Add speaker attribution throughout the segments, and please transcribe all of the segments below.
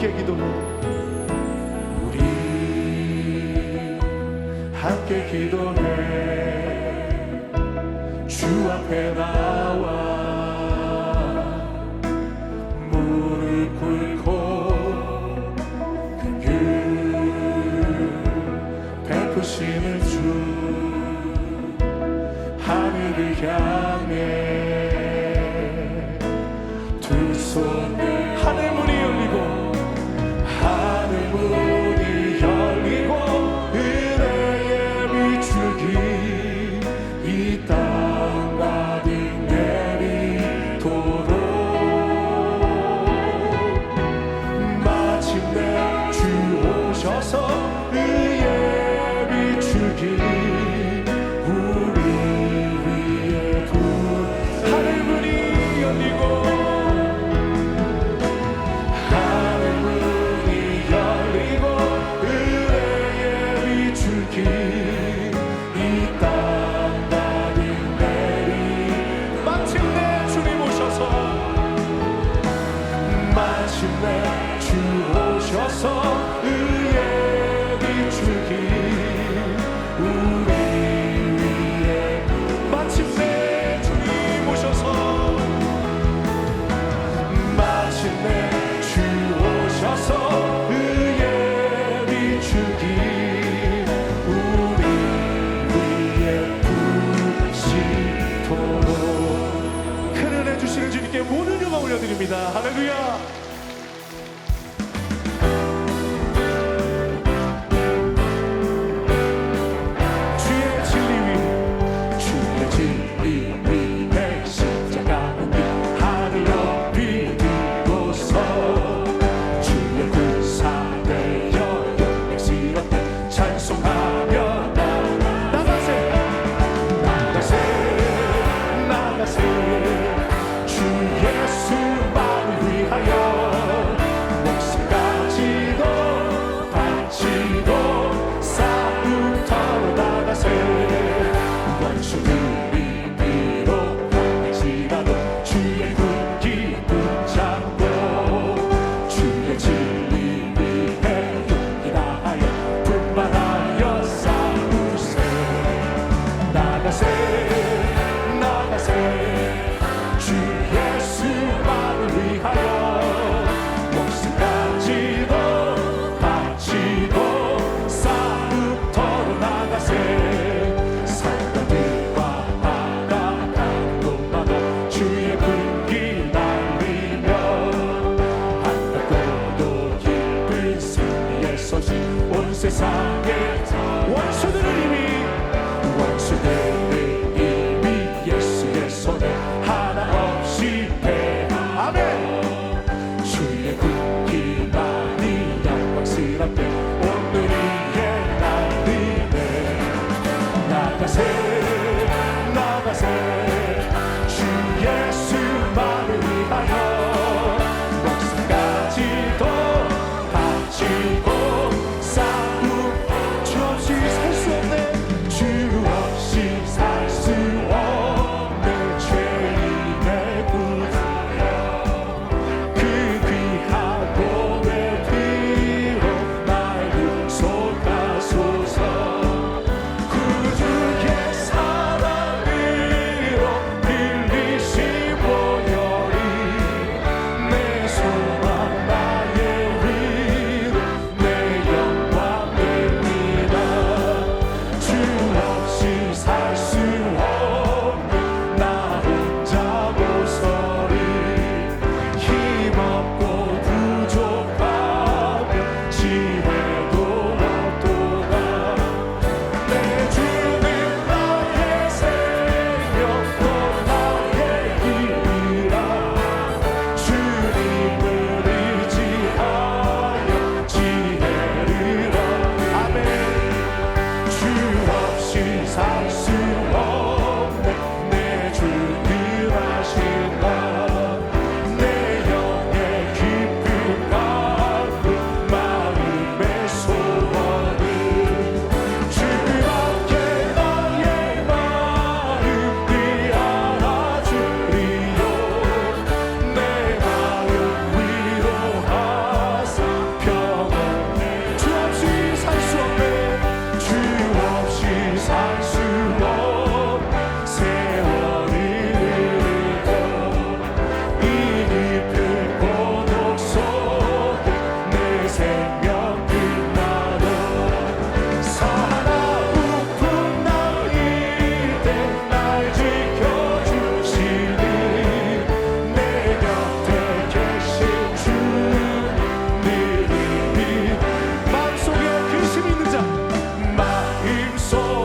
Speaker 1: 함께 기도해. 우리 함께 기도해. 주 앞에 나와 무릎 꿇고 그 긍휼 베푸시는 주 하늘을 향해 두 손을 하늘 축복합니다. 할렐루야.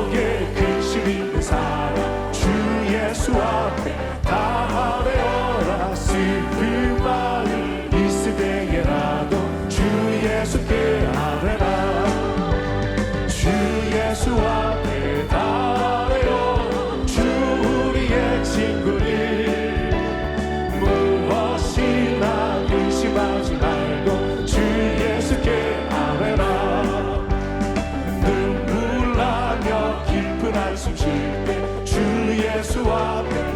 Speaker 1: qualquer 충분한 숨 쉴 때 주 예수 앞에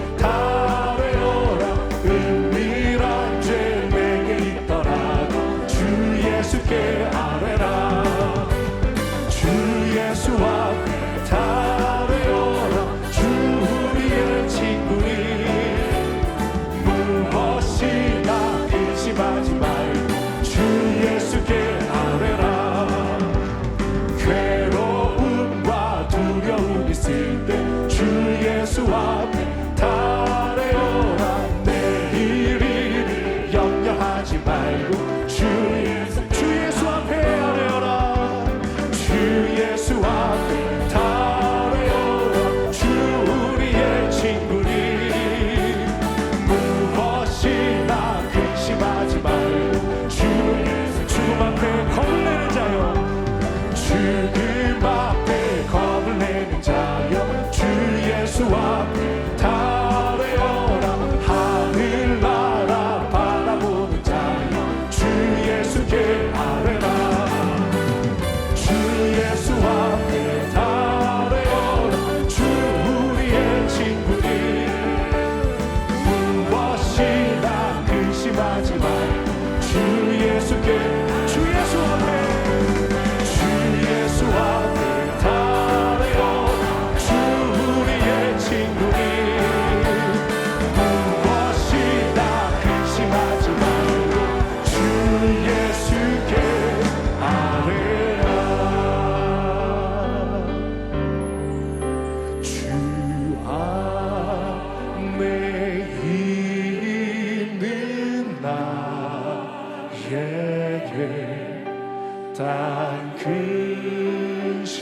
Speaker 1: 주 예수께 내게는 단 근심이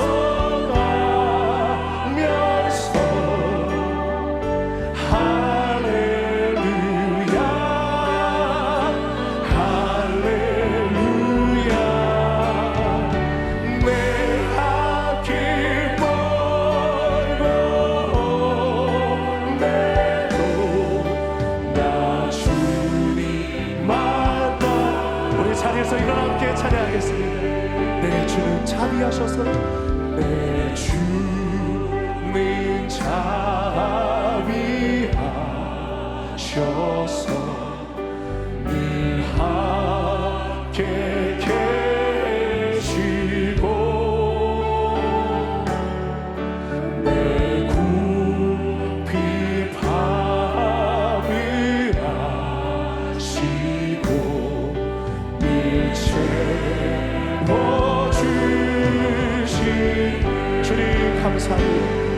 Speaker 1: soul. 주님 자비하셔서 내 주는 자비하셔서 늘 함께 계시고 내 굽히 바위하시고 미쳐 주님 감사합니다.